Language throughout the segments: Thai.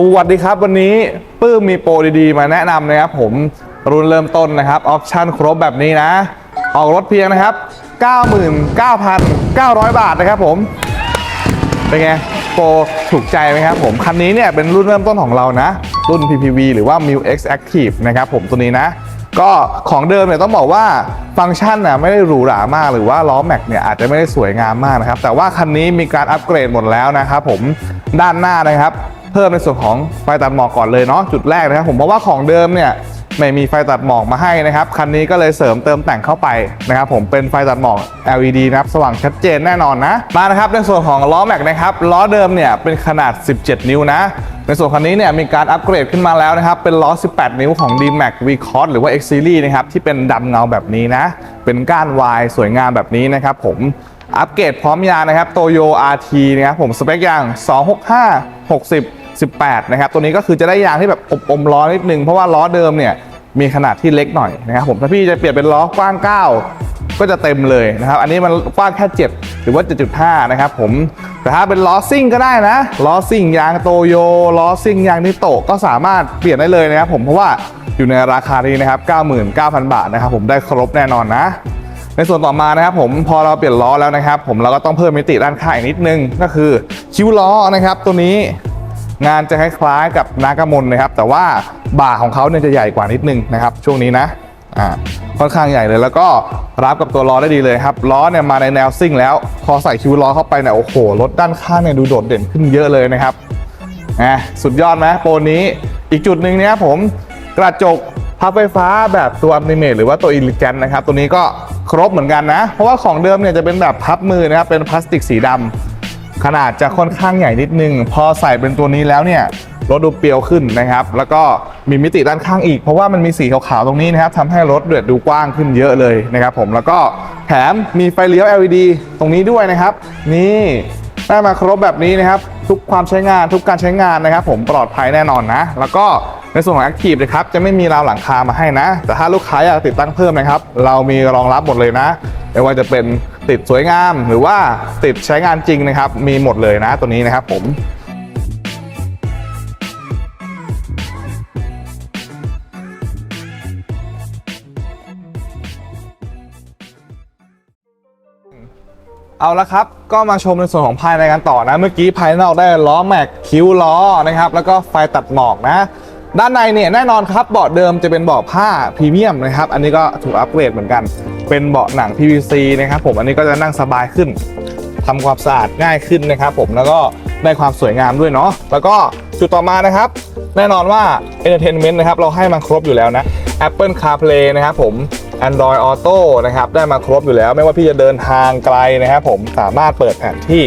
สวัสดีครับ วันนี้ปื้มมีโปรดีๆ มาแนะนำนะครับผมรุ่นเริ่มต้นนะครับออปชั่นครบแบบนี้นะ ออกรถเพียงนะครับ 99,900 บาทนะครับผมเป็นไงโปรถูกใจไหมครับผม คันนี้เนี่ยเป็นรุ่นเริ่มต้นของเรานะ รุ่น PPV หรือว่า m i l X Active นะครับผมตัวนี้นะ ก็ของเดิมเนี่ยต้องบอกว่าฟังก์ชันน่ะไม่ได้หรูหรามาก หรือว่าล้อแม็กเนี่ยอาจจะไม่ได้สวยงามมากนะครับ แต่ว่าคันนี้มีการอัปเกรดหมดแล้วนะครับผมด้านหน้านะครับ เพิ่มในส่วนของไฟตัดหมอกก่อนเลยเนาะจุดแรกนะครับผมเพราะว่าของเดิมเนี่ยไม่มีไฟตัดหมอกมาให้นะครับคันนี้ก็เลยเสริมเติมแต่งเข้าไปนะครับผมเป็นไฟตัดหมอก LED นะครับสว่างชัดเจนแน่นอนนะมานะครับในส่วนของล้อแม็กนะครับล้อเดิมเนี่ยเป็นขนาด 17 นิ้วนะในส่วนคันนี้เนี่ยมีการอัปเกรดขึ้นมาแล้วนะครับ เป็นล้อ 18 นิ้วของ D-Max v c o s หรือว่า X Series นะครับ ที่เป็นดำเงาแบบนี้นะ เป็นก้านวายสวยงามแบบนี้นะครับผมอัปเกรดพร้อมยางนะครับโตโย RT นะครับผมสเปคยาง 265 60 18 นะครับ ตัวนี้ก็คือจะได้ยางที่แบบอบอมล้อนิดนึง เพราะว่าล้อเดิมเนี่ยมีขนาดที่เล็กหน่อยนะครับผมถ้าพี่จะเปลี่ยนเป็นล้อกว้าง 9 ก็จะเต็มเลยนะครับ อันนี้มันกว้างแค่ 7 หรือว่า 7.5 นะครับผมแต่ถ้าเป็นล้อซิ่งก็ได้นะล้อซิ่งยางโตโยล้อซิ่งยางนิโตก็สามารถเปลี่ยนได้เลยนะครับผมเพราะว่าอยู่ในราคานี้นะครับ 99,000 บาทนะครับผมได้ครบแน่นอนนะในส่วนต่อมานะครับผมพอเราเปลี่ยนล้อแล้วนะครับ ผมเราก็ต้องเพิ่มมิติด้านข้างอีกนิดนึงก็คือคิ้วล้อนะครับ ตัวนี้ งานจะคล้ายๆกับนากามนนะครับ แต่ว่าบ่าของเขาเนี่ยจะใหญ่กว่านิดนึงนะครับ ช่วงนี้นะอ่าค่อนข้างใหญ่เลยแล้วก็รับกับตัวล้อได้ดีเลยครับล้อเนี่ยมาในแนวซิ่งแล้วพอใส่คิวล้อเข้าไปเนี่ยโอ้โหรถด้านข้างเนี่ยดูโดดเด่นขึ้นเยอะเลยนะครับอะสุดยอดไหมโปรนี้อีกจุดหนึ่งเนี่ยผมกระจกพับไฟฟ้าแบบตัวอัลติเมทหรือว่าตัวอินลิแกนนะครับ ตัวนี้ก็ครบเหมือนกันนะ เพราะว่าของเดิมเนี่ยจะเป็นแบบพับมือนะครับ เป็นพลาสติกสีดำ ขนาดจะค่อนข้างใหญ่นิดนึง พอใส่เป็นตัวนี้แล้วเนี่ยรถดูเปรียวขึ้นนะครับ แล้วก็มีมิติด้านข้างอีก เพราะว่ามันมีสีขาวๆตรงนี้นะครับทำให้รถเดือดดูกว้างขึ้นเยอะเลยนะครับผมแล้วก็แถมมีไฟเลี้ยว LED ตรงนี้ด้วยนะครับ นี่ได้มาครบแบบนี้นะครับ ทุกความใช้งานทุกการใช้งานนะครับ ผมปลอดภัยแน่นอนนะ แล้วก็ในส่วนของ Active นะครับจะไม่มีราวหลังคามาให้นะ แต่ถ้าลูกค้าอยากติดตั้งเพิ่มนะครับ เรามีรองรับหมดเลยนะไม่ว่าจะเป็น ติดสวยงาม หรือว่าติดใช้งานจริงนะครับ มีหมดเลยนะตัวนี้นะครับผมเอาละครับ ก็มาชมในส่วนของภายในกันต่อนะ เมื่อกี้ภายนอกได้ล้อแม็กคิ้วล้อนะครับ แล้วก็ไฟตัดหมอกนะ ด้านในเนี่ยแน่นอนครับเบาะเดิมจะเป็นเบาะผ้าพรีเมียมนะครับ อันนี้ก็ถูกอัปเกรดเหมือนกัน เป็นเบาะหนัง PVC นะครับผมอันนี้ก็จะนั่งสบายขึ้นทำความสะอาดง่ายขึ้นนะครับผมแล้วก็ได้ความสวยงามด้วยเนาะแล้วก็จุดต่อมานะครับ แน่นอนว่า Entertainment นะครับเราให้มาครบอยู่แล้วนะ Apple CarPlay นะครับผม Android Auto นะครับได้มาครบอยู่แล้ว ไม่ว่าพี่จะเดินทางไกลนะครับผมสามารถเปิดแผนที่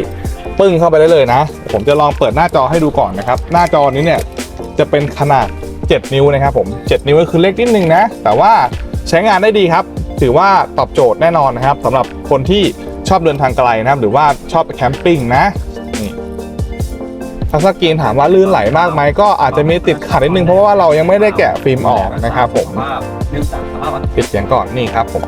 ปึ้งเข้าไปได้เลยนะ ผมจะลองเปิดหน้าจอให้ดูก่อนนะครับ หน้าจอนี้เนี่ยจะเป็นขนาด 7 นิ้วนะครับผม 7 นิ้วก็คือเล็กนิดนึงนะ แต่ว่าใช้งานได้ดีครับ ถือว่าตอบโจทย์แน่นอนนะครับสำหรับคนที่ชอบเดินทางไกลนะครับ หรือว่าชอบไปแคมปิ้งนะนี่ทัสกีนถามว่าลื่นไหลมากไหมก็อาจจะมีติดขัดนิดนึงเพราะว่าเรายังไม่ได้แกะฟิล์มออกนะครับผมปิดเสียงก่อนนี่ครับผม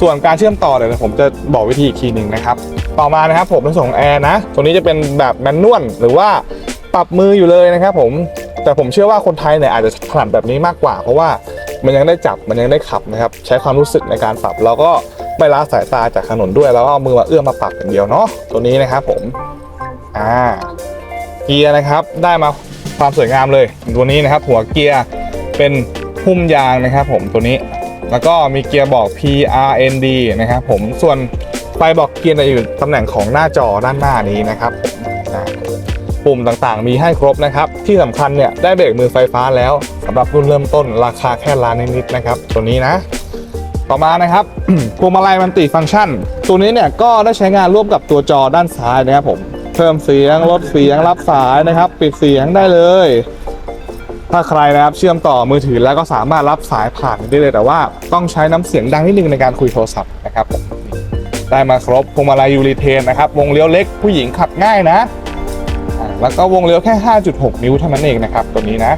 ส่วนการเชื่อมต่อเดี๋ยวผมจะบอกวิธีอีกทีหนึ่งนะครับ ต่อมานะครับผมในส่วนของแอร์นะตรงนี้จะเป็นแบบแมนนวลหรือว่าปรับมืออยู่เลยนะครับผมแต่ผมเชื่อว่าคนไทยเนี่ยอาจจะถนัดแบบนี้มากกว่า เพราะว่า มันยังได้จับมันยังได้ขับนะครับ ใช้ความรู้สึกในการปรับ แล้วก็ไม่ละสายตาจากถนนด้วย แล้วก็เอามือมาเอื้อมมาปรับอย่างเดียวเนาะตัวนี้นะครับผมอ่าเกียร์นะครับได้มาความสวยงามเลย ตัวนี้นะครับ หัวเกียร์เป็นหุ้มยางนะครับ ผมตัวนี้ แล้วก็มีเกียร์บอก PRND นะครับผมส่วนไฟบอกเกียร์จะอยู่ตำแหน่งของหน้าจอด้านหน้านี้นะครับผม ปุ่มต่างๆ มีให้ครบนะครับ ที่สำคัญเนี่ยได้เบรกมือไฟฟ้าแล้วสำหรับรุ่นเริ่มต้นราคาแค่ล้านนิดๆนะครับ ตัวนี้นะต่อมานะครับพวงมาลัยมันติฟังก์ชัน ตัวนี้เนี่ยก็ได้ใช้งานร่วมกับตัวจอด้านซ้ายนะครับผมเพิ่มเสียงลดเสียงรับสายนะครับ ปิดเสียงได้เลย ถ้าใครนะครับเชื่อมต่อมือถือแล้วก็สามารถรับสายผ่านได้เลย แต่ว่าต้องใช้น้ำเสียงดังนิดนึงในการคุยโทรศัพท์นะครับได้มาครบพวงมาลัยยูริเทนนะครับวงเลี้ยวเล็กผู้หญิงขับง่ายนะ แล้วก็วงเลี้ยวแค่ 5.6 นิ้วเท่านั้นเองนะครับตัวนี้นะ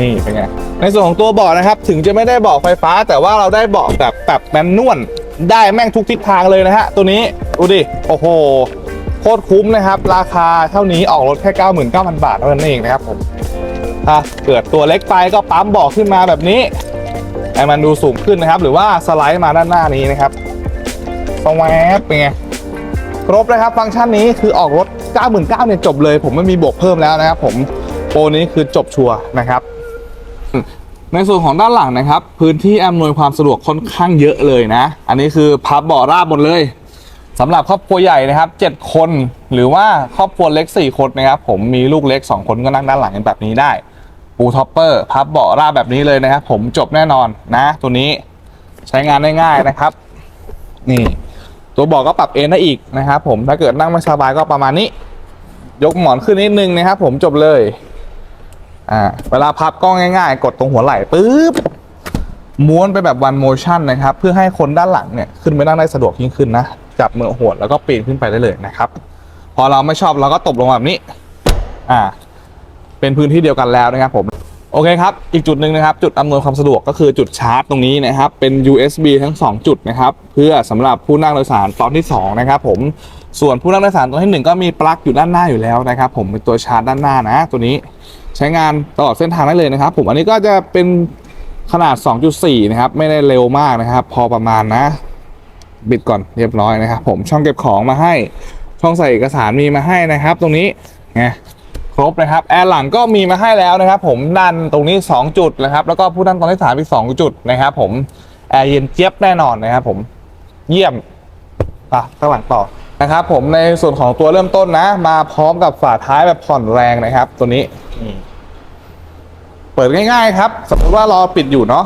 นี่เป็นไง ในส่วนของตัวเบาะนะครับ ถึงจะไม่ได้เบาะไฟฟ้า แต่ว่าเราได้เบาะแบบแบบแมนนวลได้แม่งทุกทิศทางเลยนะฮะ ตัวนี้ดูดิ โอ้โหโคตรคุ้มนะครับ ราคาเท่านี้ออกรถแค่ 99,000 บาทเท่านั้นเองนะครับผมถ้าเกิดตัวเล็กไปก็ปั๊มเบอกขึ้นมาแบบนี้ให้มันดูสูงขึ้นนะครับ หรือว่าสไลด์มาด้านหน้านี้นะครับสแวบเป็นไงครบเลยครับฟังก์ชันนี้คือออกรถ 99,000เนี่ยจบเลย ผมไม่มีบวกเพิ่มแล้วนะครับผมโปรนี้คือจบชัวร์นะครับ ในส่วนของด้านหลังนะครับ พื้นที่อำนวยความสะดวกค่อนข้างเยอะเลยนะ อันนี้คือพับเบาะราบหมดเลยสำหรับครอบครัวใหญ่นะครับ 7 คนหรือว่าครอบครัวเล็ก 4 คนนะครับ ผมมีลูกเล็ก 2 คนก็นั่งด้านหลังกันแบบนี้ได้ปูท็อปเปอร์พับเบาะราบแบบนี้เลยนะครับ ผมจบแน่นอนนะ ตัวนี้ใช้งานได้ง่ายนะครับ นี่ ตัวเบอกก็ปรับเอนได้อีกนะครับ ผมถ้าเกิดนั่งไม่สบายก็ประมาณนี้ ยกหมอนขึ้นนิดนึงนะครับผมจบเลย อ่า เวลาพับก็ง่าย ๆ กดตรงหัวไหล่ปุ๊บม้วนไปแบบ one motion นะครับ เพื่อให้คนด้านหลังเนี่ยขึ้นไปนั่งได้สะดวกยิ่งขึ้นนะ จับมือหวดแล้วก็ปีนขึ้นไปได้เลยนะครับ พอเราไม่ชอบเราก็ตบลงแบบนี้ อ่า เป็นพื้นที่เดียวกันแล้วนะครับผม โอเคครับ อีกจุดหนึ่งนะครับ จุดอำนวยความสะดวกก็คือจุดชาร์จตรงนี้นะครับ เป็น USB ทั้ง 2 จุดนะครับ เพื่อสำหรับผู้นั่งโดยสารตอนที่ 2 นะครับผม ส่วนผู้นั่งโดยสารตอนที่ 1 ก็มีปลั๊กอยู่ด้านหน้าอยู่แล้วนะครับ ผมเป็นตัวชาร์จด้านหน้านะ ตัวนี้ใช้งานตลอดเส้นทางได้เลยนะครับ ผมอันนี้ก็จะเป็นขนาด 2.4 นะครับ ไม่ได้เร็วมากนะครับ พอประมาณนะ บิดก่อนเรียบร้อยนะครับ ผมช่องเก็บของมาให้ ช่องใส่เอกสารมีมาให้นะครับ ตรงนี้ไงครบนะครับแอร์หลังก็มีมาให้แล้วนะครับ ผมด้านตรงนี้ 2 จุดนะครับ แล้วก็ผู้นั่งตอนที่สามอีก2จุดนะครับ ผมแอร์เย็นเจี๊ยบแน่นอนนะครับ ผมเยี่ยมอะข้างหลังต่อ นะครับผมในส่วนของตัวเริ่มต้นนะ มาพร้อมกับฝาท้ายแบบผ่อนแรงนะครับ ตัวนี้นี่เปิดง่ายๆครับ สมมติว่าเราปิดอยู่เนาะ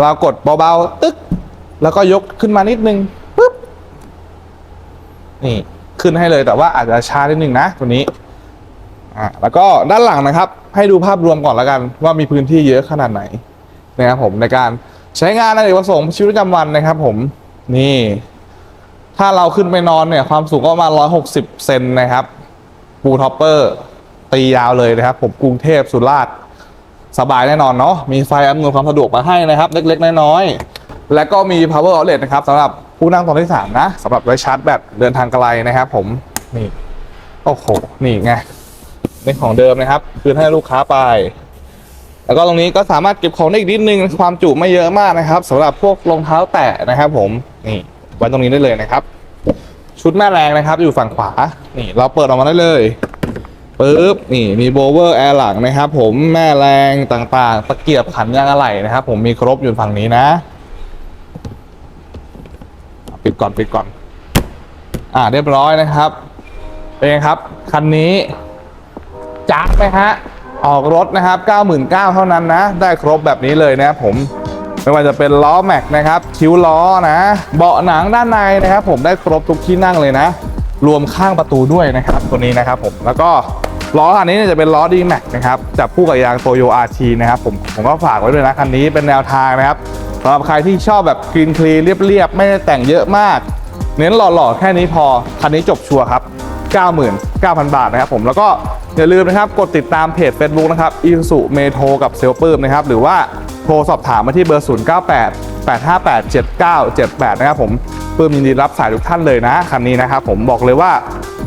เรากดเบาๆตึ๊ก แล้วก็ยกขึ้นมานิดนึงปึ๊บนี่ขึ้นให้เลยแต่ว่าอาจจะช้านิดนึงนะตัวนี้อ่าแล้วก็ด้านหลังนะครับ ให้ดูภาพรวมก่อนแล้วกัน ว่ามีพื้นที่เยอะขนาดไหนนะครับผมในการใช้งานในเอกประสงค์ชีวิตประจำวันนะครับ ผมนี่ ถ้าเราขึ้นไปนอนเนี่ยความสูงก็ประมาณ 160 เซนนะครับ ปูท็อปเปอร์ ตียาวเลยนะครับ ผมกรุงเทพสุราษฎร์สบายแน่นอนเนาะมีไฟอำนวยความสะดวกมาให้นะครับ เล็กๆ น้อยๆ และก็มี power outlet นะครับสำหรับผู้นั่งตอนที่ 3 นะสำหรับไว้ชาร์จแบตเดินทางไกลนะครับ ผมนี่โอ้โหนี่ไงเป็นของเดิมนะครับ คืนให้ลูกค้าไป แล้วก็ตรงนี้ก็สามารถเก็บของได้อีกนิดนึงความจุไม่เยอะมากนะครับสำหรับพวกรองเท้าแตะนะครับ ผมนี่ ไว้ตรงนี้ได้เลยนะครับ ชุดแม่แรงนะครับ อยู่ฝั่งขวา นี่เราเปิดออกมาได้เลยปึ๊บนี่มีโบเวอร์แอร์หลังนะครับ ผมแม่แรงต่างๆ ตะเกียบขันยางอะไหล่นะครับ ผมมีครบอยู่ฝั่งนี้นะ ปิดก่อนปิดก่อน อ่าเรียบร้อยนะครับเป็นไงครับ คันนี้จักไหมฮะ ออกรถนะครับ 99,000เท่านั้นนะ ได้ครบแบบนี้เลยนะครับผม ไม่ว่าจะเป็นล้อแม็กนะครับคิ้วล้อนะ เบาะหนังด้านในนะครับ ผมได้ครบทุกที่นั่งเลยนะ รวมข้างประตูด้วยนะครับตัวนี้นะครับผมแล้วก็ล้อคันนี้จะเป็นล้อดีแม็กนะครับจับคู่กับยางโตโยอาร์ทีนะครับผมผมก็ฝากไว้ด้วยนะคันนี้เป็นแนวทางนะครับสำหรับใครที่ชอบแบบคลีนคลีเรียบๆ ไม่ได้แต่งเยอะมาก เน้นหล่อๆ แค่นี้พอ คันนี้จบชัวร์ครับ 99,000 บาทนะครับผมแล้วก็อย่าลืมนะครับ กดติดตามเพจ Facebook นะครับอีสุเมโทกับเซลปื้มนะครับ หรือว่า โทรสอบถามมาที่เบอร์ 098 858 7978 นะครับผมปื้มยินดีรับสายทุกท่านเลยนะคันนี้นะครับผมบอกเลยว่า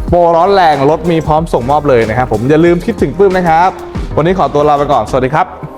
โปรร้อนแรงรถมีพร้อมส่งมอบเลยนะครับผมอย่าลืมคิดถึงปื้มนะครับ วันนี้ขอตัวลาไปก่อน สวัสดีครับ